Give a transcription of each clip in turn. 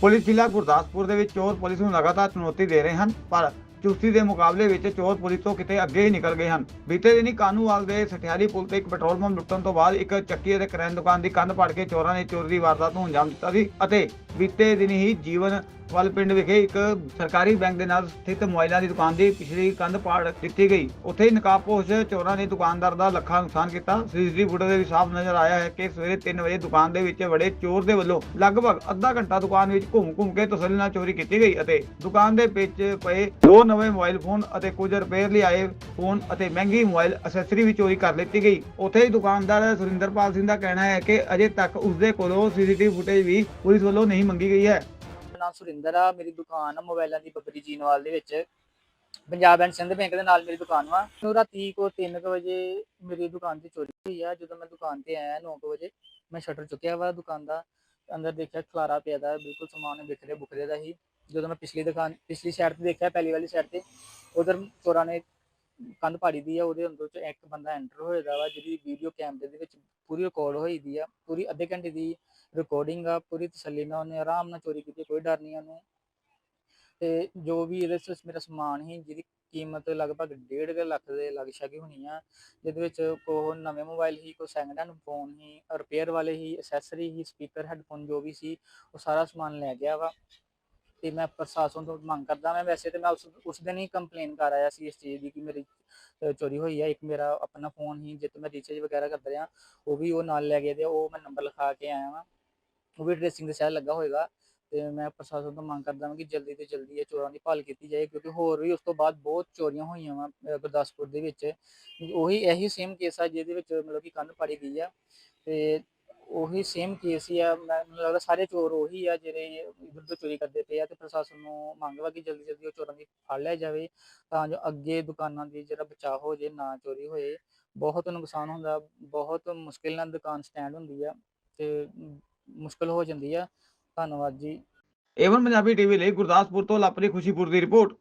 Police ਜ਼ਿਲ੍ਹਾ ਗੁਰਦਾਸਪੁਰ ਦੇ ਵਿੱਚ ਚੋਰ ਪੁਲਿਸ ਨੂੰ ਲਗਾਤਾਰ ਚੁਣੌਤੀ ਦੇ ਰਹੇ ਹਨ ਪਰ ਚੁਸਤੀ ਦੇ ਮੁਕਾਬਲੇ ਵਿੱਚ ਚੋਰ ਪੁਲਿਸ ਤੋਂ ਕਿਤੇ ਅੱਗੇ ਹੀ ਨਿਕਲ ਗਏ ਹਨ। ਬੀਤੇ ਦਿਨੀ ਕਾਨੂੰਵਾਲ ਦੇ ਸਠਿਆਰੀ ਪੁਲ ਤੇ ਇੱਕ ਪੈਟਰੋਲ ਪੰਪ ਲੁੱਟਣ ਤੋਂ ਬਾਅਦ ਇੱਕ ਚੱਕੀ ਅਤੇ ਕਰਿਆਨਾ ਦੁਕਾਨ ਦੀ ਕੰਧ ਪਾੜ ਕੇ ਚੋਰਾਂ ਨੇ ਚੋਰੀ ਦੀ ਵਾਰਦਾਤ ਨੂੰ ਅੰਜਾਮ ਦਿੱਤਾ ਸੀ ਅਤੇ ਬੀਤੇ ਦਿਨੀ ਹੀ ਜੀਵਨ ਵੱਲ ਪਿੰਡ ਵਿਖੇ ਇੱਕ ਸਰਕਾਰੀ ਬੈਂਕ ਦੇ ਨਾਲ ਸਥਿਤ ਮੋਬਾਈਲਾਂ ਦੀ ਦੁਕਾਨ ਦੀ ਪਿਛਲੀ ਕੰਧ ਪਾੜ ਦਿੱਤੀ ਗਈ। ਉੱਥੇ ਹੀ ਨਕਾਬਪੋਸ਼ ਚੋਰਾਂ ਨੇ ਦੁਕਾਨਦਾਰ ਦਾ ਲੱਖਾਂ ਨੁਕਸਾਨ ਕੀਤਾ। ਸੀਸੀਟੀਵੀ ਫੁਟੇਜ ਦੇ ਵਿੱਚ ਸਾਫ਼ ਨਜ਼ਰ ਆਇਆ ਹੈ ਕਿ ਸਵੇਰੇ 3 ਵਜੇ ਦੁਕਾਨ ਦੇ ਵਿੱਚ ਵੜੇ ਚੋਰ ਦੇ ਵੱਲੋਂ ਲਗਭਗ ਅੱਧਾ ਘੰਟਾ ਦੁਕਾਨ ਵਿੱਚ ਘੁੰਮ ਘੁੰਮ ਕੇ ਤਸੱਲੀ ਨਾਲ ਚੋਰੀ ਕੀਤੀ ਗਈ ਅਤੇ ਦੁਕਾਨ ਦੇ ਵਿੱਚ ਪਏ ਦੋ ਨਵੇਂ ਮੋਬਾਈਲ ਫੋਨ ਅਤੇ ਕੁਝ ਰਿਪੇਅਰ ਲਈ ਆਏ ਫੋਨ ਅਤੇ ਮਹਿੰਗੀ ਮੋਬਾਈਲ ਅਸੈਸਰੀ ਵੀ ਚੋਰੀ ਕਰ ਲਿੱਤੀ ਗਈ। ਉੱਥੇ ਹੀ ਦੁਕਾਨਦਾਰ ਸੁਰਿੰਦਰਪਾਲ ਸਿੰਘ ਦਾ ਕਹਿਣਾ ਹੈ ਕਿ ਅਜੇ ਤੱਕ ਉਸਦੇ ਕੋਲੋਂ ਸੀਸੀਟੀਵੀ ਫੁਟੇਜ ਵੀ ਪੁਲਿਸ ਵੱਲੋਂ ਨਹੀਂ ਮੰਗੀ ਗਈ ਹੈ। ਨਾਮ ਸੁਰਿੰਦਰ ਆ, ਮੇਰੀ ਦੁਕਾਨ ਆ ਮੋਬਾਈਲਾਂ ਦੀ ਬੱਬਰੀ ਜੀਨਵਾਲ ਦੇ ਵਿੱਚ। ਪੰਜਾਬ ਐਂਡ ਸਿੰਧ ਬੈਂਕ ਦੇ ਨਾਲ ਮੇਰੀ ਦੁਕਾਨ ਵਾ। ਮੈਨੂੰ ਰਾਤੀ ਕੋ 3 ਵਜੇ ਮੇਰੀ ਦੁਕਾਨ ਤੇ ਚੋਰੀ ਹੋਈ ਆ। ਜਦੋਂ ਮੈਂ ਦੁਕਾਨ ਤੇ ਆਇਆ 9 ਵਜੇ, ਮੈਂ ਸ਼ਟਰ ਚੁੱਕਿਆ ਵਾ ਦੁਕਾਨ ਦਾ। ਅੰਦਰ ਦੇਖਿਆ ਖਲਾਰਾ ਪਿਆ ਦਾ, ਬਿਲਕੁਲ ਸਮਾਨ ਵਿਖਰੇ ਬੁਖਰੇ ਦਾ ਹੀ। ਜਦੋਂ ਮੈਂ ਪਿਛਲੀ ਦੁਕਾਨ, ਪਿਛਲੀ ਸਾਈਡ ਤੇ ਦੇਖਿਆ, ਪਹਿਲੀ ਵਾਲੀ ਸਾਈਡ ਤੇ, ਉਧਰ ਚੋਰਾਂ ਨੇ ਕੰਧ ਪਾੜੀ ਦੀ ਆ, ਉਹਦੇ ਅੰਦਰ ਚ ਇੱਕ ਬੰਦਾ ਐਂਟਰ ਹੋਏਦਾ ਵਾ, ਜਿਹਦੀ ਵੀਡੀਓ ਕੈਮਰੇ ਦੇ ਵਿੱਚ ਪੂਰੀ ਰਿਕਾਰਡ ਹੋਈ ਦੀ ਆ, ਪੂਰੀ ਅੱਧੇ ਘੰਟੇ ਦੀ ਰਿਕਾਰਡਿੰਗ ਆ, ਪੂਰੀ ਤਸੱਲੀ ਨਾਲ ਉਹਨੇ ਆਰਾਮ ਨਾਲ ਚੋਰੀ ਕੀਤੀ, ਕੋਈ ਡਰ ਨਹੀਂ ਉਹਨੂੰ। ਤੇ ਜੋ ਵੀ ਇਹਦੇ ਚ ਮੇਰਾ ਸਮਾਨ ਸੀ, ਜਿਹਦੀ ਕੀਮਤ ਲਗਭਗ 1.5 ਲੱਖ ਦੇ ਲਗ ਛਾਗੀ ਹੋਣੀ ਆ, ਜਿਹਦੇ ਵਿੱਚ ਕੋ ਨਵੇਂ ਮੋਬਾਈਲ ਸੀ ਕੋ ਸੈਕਿੰਡ ਹੈਂਡ ਫੋਨ ਹੀ ਰਿਪੇਅਰ ਵਾਲੇ ਸੀ ਐਕਸੈਸਰੀ ਹੀ ਸਪੀਕਰ ਹੈੱਡਫੋਨ ਜੋ ਵੀ ਸੀ, ਉਹ ਸਾਰਾ ਸਮਾਨ ਲੈ ਗਿਆ ਵਾ। ਤੇ ਮੈਂ ਪ੍ਰਸ਼ਾਸਨ ਤੋਂ ਮੰਗ ਕਰਦਾ ਮੈਂ ਵੈਸੇ ਤੇ ਮੈਂ ਉਸ ਉਸ ਦਿਨ ਹੀ ਕੰਪਲੇਨ ਕਰ ਆਇਆ ਸੀ ਇਸ ਚੀਜ਼ ਦੀ ਕਿ ਮੇਰੀ ਅ, ਚੋਰੀ ਹੋਈ ਹੈ ਇੱਕ ਮੇਰਾ ਆਪਣਾ ਫੋਨ ਸੀ ਜਿੱਤੇ ਮੈਂ ਰੀਚਾਰਜ ਵਗੈਰਾ ਕਰਦਾ ਰਿਹਾ ਉਹ ਵੀ ਉਹ ਨਾਲ ਲੈ ਗਏ ਤੇ ਉਹ ਮੈਂ ਨੰਬਰ ਲਿਖਾ ਕੇ ਆਇਆ ਵਾਂ। ਉਹ ਵੀ ਟ੍ਰੇਸਿੰਗ ਦੇ ਸ਼ਾਇਦ ਲੱਗਾ ਹੋਏਗਾ ਤੇ ਮੈਂ ਪ੍ਰਸ਼ਾਸਨ ਤੋਂ ਮੰਗ ਕਰਦਾ ਹਾਂ ਕਿ ਜਲਦੀ ਤੋਂ ਜਲਦੀ ਇਹ ਚੋਰਾਂ ਦੀ ਭਾਲ ਕੀਤੀ ਜਾਏ ਕਿਉਂਕਿ ਹੋਰ ਵੀ ਉਸ ਤੋਂ ਬਾਅਦ ਬਹੁਤ ਚੋਰੀਆਂ ਹੋਈਆਂ ਵਾ ਗੁਰਦਾਸਪੁਰ ਦੇ ਵਿੱਚ। ਉਹੀ ਇਹੀ ਸੇਮ ਕੇਸ ਆ ਜਿਹਦੇ ਵਿੱਚ ਮਤਲਬ ਕਿ ਕੰਧ ਪਾੜੀ ਗਈ ਆ। ਤੇ ਉਹੀ ਸੇਮ ਕੇਸ ਹੀ ਆ। ਮੈਂ- ਮੈਨੂੰ ਲੱਗਦਾ ਸਾਰੇ ਚੋਰ ਉਹੀ ਆ ਜਿਹੜੇ ਇਧਰ ਤੋਂ ਚੋਰੀ ਕਰਦੇ ਪਏ ਆ ਤੇ ਪ੍ਰਸ਼ਾਸਨ ਨੂੰ ਮੰਗ ਵਾ ਕਿ ਜਲਦੀ ਜਲਦੀ ਉਹ ਚੋਰਾਂ ਦੀ ਫੜ ਲਿਆ ਜਾਵੇ ਤਾਂ ਜੋ ਅੱਗੇ ਦੁਕਾਨਾਂ ਦੀ ਜਿਹੜਾ ਬਚਾਅ ਹੋ ਜੇ, ਨਾ ਚੋਰੀ ਹੋਏ। ਬਹੁਤ ਨੁਕਸਾਨ ਹੁੰਦਾ, ਬਹੁਤ ਮੁਸ਼ਕਿਲ ਨਾਲ ਦੁਕਾਨ ਸਟੈਂਡ ਹੁੰਦੀ ਆ ਤੇ ਮੁਸ਼ਕਿਲ ਹੋ ਜਾਂਦੀ ਆ। ਧੰਨਵਾਦ ਜੀ। ਏਵਨ ਪੰਜਾਬੀ ਟੀਵੀ ਲਈ ਗੁਰਦਾਸਪੁਰ ਤੋਂ ਲਾਪਰੀ ਖੁਸ਼ੀਪੁਰ ਦੀ ਰਿਪੋਰਟ।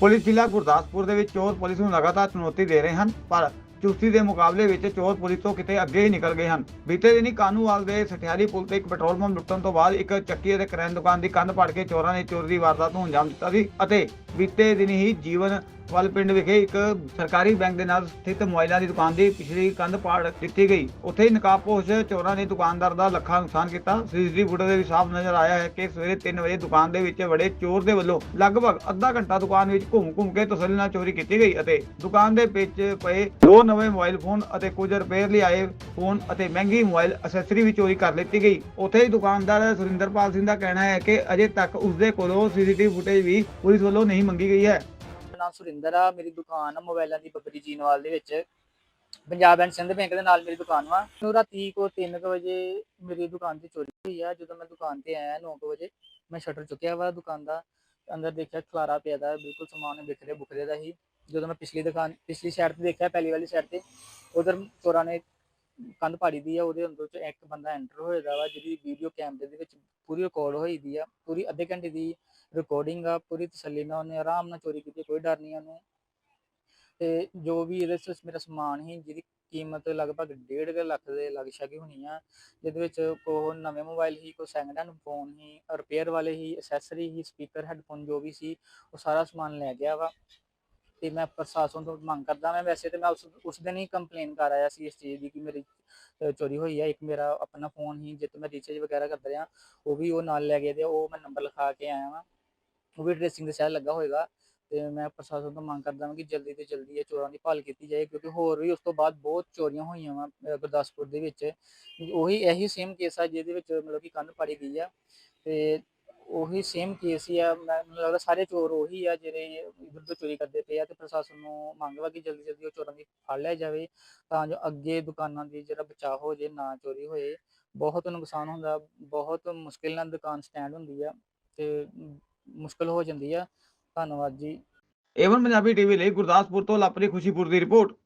ਪੁਲਿਸ ਜ਼ਿਲ੍ਹਾ ਗੁਰਦਾਸਪੁਰ ਦੇ ਵਿੱਚ ਚੋਰ ਪੁਲਿਸ ਨੂੰ ਲਗਾਤਾਰ ਚੁਣੌਤੀ ਦੇ ਰਹੇ ਹਨ, ਪਰ ਚੁਸਤੀ ਦੇ ਮੁਕਾਬਲੇ ਵਿੱਚ ਚੋਰ ਪੁਲਿਸ ਤੋਂ ਕਿਤੇ ਅੱਗੇ ਹੀ ਨਿਕਲ ਗਏ ਹਨ। ਬੀਤੇ ਦਿਨੀ ਕਾਨੂੰਵਾਲ ਦੇ ਸਠਿਆਰੀ ਪੁਲ ਤੇ ਇੱਕ ਪੈਟਰੋਲ ਪੰਪ ਲੁੱਟਣ ਤੋਂ ਬਾਅਦ ਇੱਕ ਚੱਕੀ ਅਤੇ ਕਰੈਨ ਦੁਕਾਨ ਦੀ ਕੰਧ ਪਾੜ ਕੇ ਚੋਰਾਂ ਨੇ ਚੋਰੀ ਦੀ ਵਾਰਦਾਤ ਨੂੰ ਅੰਜਾਮ ਦਿੱਤਾ ਸੀ ਅਤੇ ਬੀਤੇ ਦਿਨ ਹੀ ਜੀਵਨ ਵੱਲ ਪਿੰਡ ਵਿਖੇ ਇੱਕ ਸਰਕਾਰੀ ਬੈਂਕ ਦੇ ਨਾਲ ਸਥਿਤ ਮੋਬਾਈਲਾਂ ਦੀ ਦੁਕਾਨ ਦੀ ਪਿਛਲੀ ਕੰਧ ਪਾੜ ਦਿੱਤੀ ਗਈ। ਉੱਥੇ ਹੀ ਨਕਾਬਪੋਸ਼ ਚੋਰਾਂ ਨੇ ਦੁਕਾਨਦਾਰ ਦਾ ਲੱਖਾਂ ਨੁਕਸਾਨ ਕੀਤਾ। ਸੀਸੀਟੀਵੀ ਫੁਟੇਜ ਦੇ ਵਿੱਚ ਸਾਫ਼ ਨਜ਼ਰ ਆਇਆ ਹੈ ਕਿ ਸਵੇਰੇ 3 ਵਜੇ ਦੁਕਾਨ ਦੇ ਵਿੱਚ ਬੜੇ ਚੋਰ ਦੇ ਵੱਲੋਂ ਲਗਭਗ ਅੱਧਾ ਘੰਟਾ ਦੁਕਾਨ ਵਿੱਚ ਘੁੰਮ ਘੁੰਮ ਕੇ ਤਸੱਲੀ ਨਾਲ ਚੋਰੀ ਕੀਤੀ ਗਈ ਅਤੇ ਦੁਕਾਨ ਦੇ ਵਿੱਚ ਪਏ ਦੋ ਨਵੇਂ ਮੋਬਾਈਲ ਫੋਨ ਅਤੇ ਕੁਝ ਰਿਪੇਅਰ ਲਈ ਆਏ ਫੋਨ ਅਤੇ ਮਹਿੰਗੀ ਮੋਬਾਈਲ ਅਸੈਸਰੀ ਵੀ ਚੋਰੀ ਕਰ ਲਿੱਤੀ ਗਈ। ਉੱਥੇ ਹੀ ਦੁਕਾਨਦਾਰ ਸੁਰਿੰਦਰਪਾਲ ਸਿੰਘ ਦਾ ਕਹਿਣਾ ਹੈ ਕਿ ਅਜੇ ਤੱਕ ਉਸਦੇ ਕੋਲੋਂ ਸੀਸੀਟੀਵੀ ਫੁਟੇਜ ਵੀ ਪੁਲਿਸ ਵੱਲੋਂ ਨਹੀਂ ਮੰਗੀ ਗਈ ਹੈ। ਨਾਮ ਸੁਰਿੰਦਰ ਆ, ਮੇਰੀ ਦੁਕਾਨ ਆ ਮੋਬਾਈਲਾਂ ਦੀ ਬੱਬਰੀ ਜੀਨਵਾਲ ਦੇ ਵਿੱਚ। ਪੰਜਾਬ ਐਂਡ ਸਿੰਧ ਬੈਂਕ ਦੇ ਨਾਲ ਮੇਰੀ ਦੁਕਾਨ ਵਾ। ਮੈਨੂੰ ਰਾਤੀ ਕੋ 3 ਵਜੇ ਮੇਰੀ ਦੁਕਾਨ ਤੇ ਚੋਰੀ ਹੋਈ ਆ। ਜਦੋਂ ਮੈਂ ਦੁਕਾਨ ਤੇ ਆਇਆ 9 ਵਜੇ, ਮੈਂ ਸ਼ਟਰ ਚੁੱਕਿਆ ਵਾ ਦੁਕਾਨ ਦਾ। ਅੰਦਰ ਦੇਖਿਆ ਖਲਾਰਾ ਪਿਆ ਦਾ, ਬਿਲਕੁਲ ਸਮਾਨ ਵਿਖਰੇ ਬੁਖਰੇ ਦਾ ਹੀ ਜਦੋਂ ਮੈਂ ਪਿਛਲੀ ਦੁਕਾਨ, ਪਿਛਲੀ ਸਾਈਡ ਤੇ ਦੇਖਿਆ, ਪਹਿਲੀ ਵਾਲੀ ਸਾਈਡ ਤੇ, ਉਧਰ ਚੋਰਾਂ ਨੇ ਕੰਧ ਪਾੜੀ ਦੀ ਆ, ਉਹਦੇ ਅੰਦਰ ਚ ਇੱਕ ਬੰਦਾ ਐਂਟਰ ਹੋਏਦਾ ਵਾ, ਜਿਹਦੀ ਵੀਡੀਓ ਕੈਮਰੇ ਦੇ ਵਿੱਚ ਪੂਰੀ ਰਿਕਾਰਡ ਹੋਈ ਦੀ ਆ, ਪੂਰੀ ਅੱਧੇ ਘੰਟੇ ਦੀ ਰਿਕਾਰਡਿੰਗ ਆ, ਪੂਰੀ ਤਸੱਲੀ ਨਾਲ ਉਹਨੇ ਆਰਾਮ ਨਾਲ ਚੋਰੀ ਕੀਤੀ, ਕੋਈ ਡਰ ਨਹੀਂ ਉਹਨੂੰ। ਤੇ ਜੋ ਵੀ ਇਹਦੇ ਵਿੱਚ ਮੇਰਾ ਸਮਾਨ ਸੀ, ਜਿਹਦੀ ਕੀਮਤ ਲਗਭਗ 1.5 ਲੱਖ ਦੇ ਲੱਗ ਛਾਗੀ ਹੋਣੀ ਆ, ਜਿਹਦੇ ਵਿੱਚ ਕੋ ਨਵੇਂ ਮੋਬਾਈਲ ਸੀ ਕੋ ਸੈਕਿੰਡ ਹੈਂਡ ਫੋਨ ਹੀ ਰਿਪੇਅਰ ਵਾਲੇ ਸੀ ਐਕਸੈਸਰੀ ਹੀ ਸਪੀਕਰ ਹੈੱਡਫੋਨ ਜੋ ਵੀ ਸੀ, ਉਹ ਸਾਰਾ ਸਮਾਨ ਲੈ ਗਿਆ ਵਾ। ਤੇ ਮੈਂ ਪ੍ਰਸ਼ਾਸਨ ਤੋਂ ਮੰਗ ਕਰਦਾ ਮੈਂ ਵੈਸੇ ਤੇ ਮੈਂ ਉਸ ਉਸ ਦਿਨ ਹੀ ਕੰਪਲੇਨ ਕਰ ਆਇਆ ਸੀ ਇਸ ਚੀਜ਼ ਦੀ ਕਿ ਮੇਰੀ ਚੋਰੀ ਹੋਈ ਹੈ ਇੱਕ ਮੇਰਾ ਆਪਣਾ ਫੋਨ ਸੀ ਜਿੱਤੇ ਮੈਂ ਰੀਚਾਰਜ ਵਗੈਰਾ ਕਰਦਾ ਰਿਹਾ, ਉਹ ਵੀ ਉਹ ਨਾਲ ਲੈ ਗਏ ਤੇ ਉਹ ਮੈਂ ਨੰਬਰ ਲਿਖਾ ਕੇ ਆਇਆ ਵਾਂ। ਉਹ ਵੀ ਟ੍ਰੇਸਿੰਗ ਦੇ ਸ਼ਾਇਦ ਲੱਗਾ ਹੋਏਗਾ। ਤੇ ਮੈਂ ਪ੍ਰਸ਼ਾਸਨ ਤੋਂ ਮੰਗ ਕਰਦਾ ਹਾਂ ਕਿ ਜਲਦੀ ਤੋਂ ਜਲਦੀ ਇਹ ਚੋਰਾਂ ਦੀ ਭਾਲ ਕੀਤੀ ਜਾਏ, ਕਿਉਂਕਿ ਹੋਰ ਵੀ ਉਸ ਤੋਂ ਬਾਅਦ ਬਹੁਤ ਚੋਰੀਆਂ ਹੋਈਆਂ ਵਾ ਗੁਰਦਾਸਪੁਰ ਦੇ ਵਿੱਚ। ਉਹੀ ਇਹੀ ਸੇਮ ਕੇਸ ਆ ਜਿਹਦੇ ਵਿੱਚ ਮਤਲਬ ਕਿ ਕੰਨ ਪਾੜੀ ਗਈ ਆ। ਤੇ ਉਹੀ ਸੇਮ ਕੇਸ ਹੀ ਆ, ਮੈਂ- ਮੈਨੂੰ ਲੱਗਦਾ ਸਾਰੇ ਚੋਰ ਉਹੀ ਆ ਜਿਹੜੇ ਇਧਰ ਤੋਂ ਚੋਰੀ ਕਰਦੇ ਪਏ ਆ ਤੇ ਪ੍ਰਸ਼ਾਸਨ ਨੂੰ ਮੰਗ ਵਾ ਕਿ ਜਲਦੀ ਜਲਦੀ ਉਹ ਚੋਰਾਂ ਦੀ ਫੜ ਲਿਆ ਜਾਵੇ ਤਾਂ ਜੋ ਅੱਗੇ ਦੁਕਾਨਾਂ ਦੀ ਜਿਹੜਾ ਬਚਾਅ ਹੋ ਜੇ, ਨਾ ਚੋਰੀ ਹੋਏ। ਬਹੁਤ ਨੁਕਸਾਨ ਹੁੰਦਾ, ਬਹੁਤ ਮੁਸ਼ਕਿਲ ਨਾਲ ਦੁਕਾਨ ਸਟੈਂਡ ਹੁੰਦੀ ਆ। ਤੇ ਮੁਸ਼ਕਿਲ ਹੋ ਜਾਂਦੀ ਆ। ਧੰਨਵਾਦ ਜੀ। ਏਵਨ ਪੰਜਾਬੀ ਟੀਵੀ ਲਈ ਗੁਰਦਾਸਪੁਰ ਤੋਂ ਲਾਪਰੀ ਖੁਸ਼ੀਪੁਰ ਦੀ ਰਿਪੋਰਟ।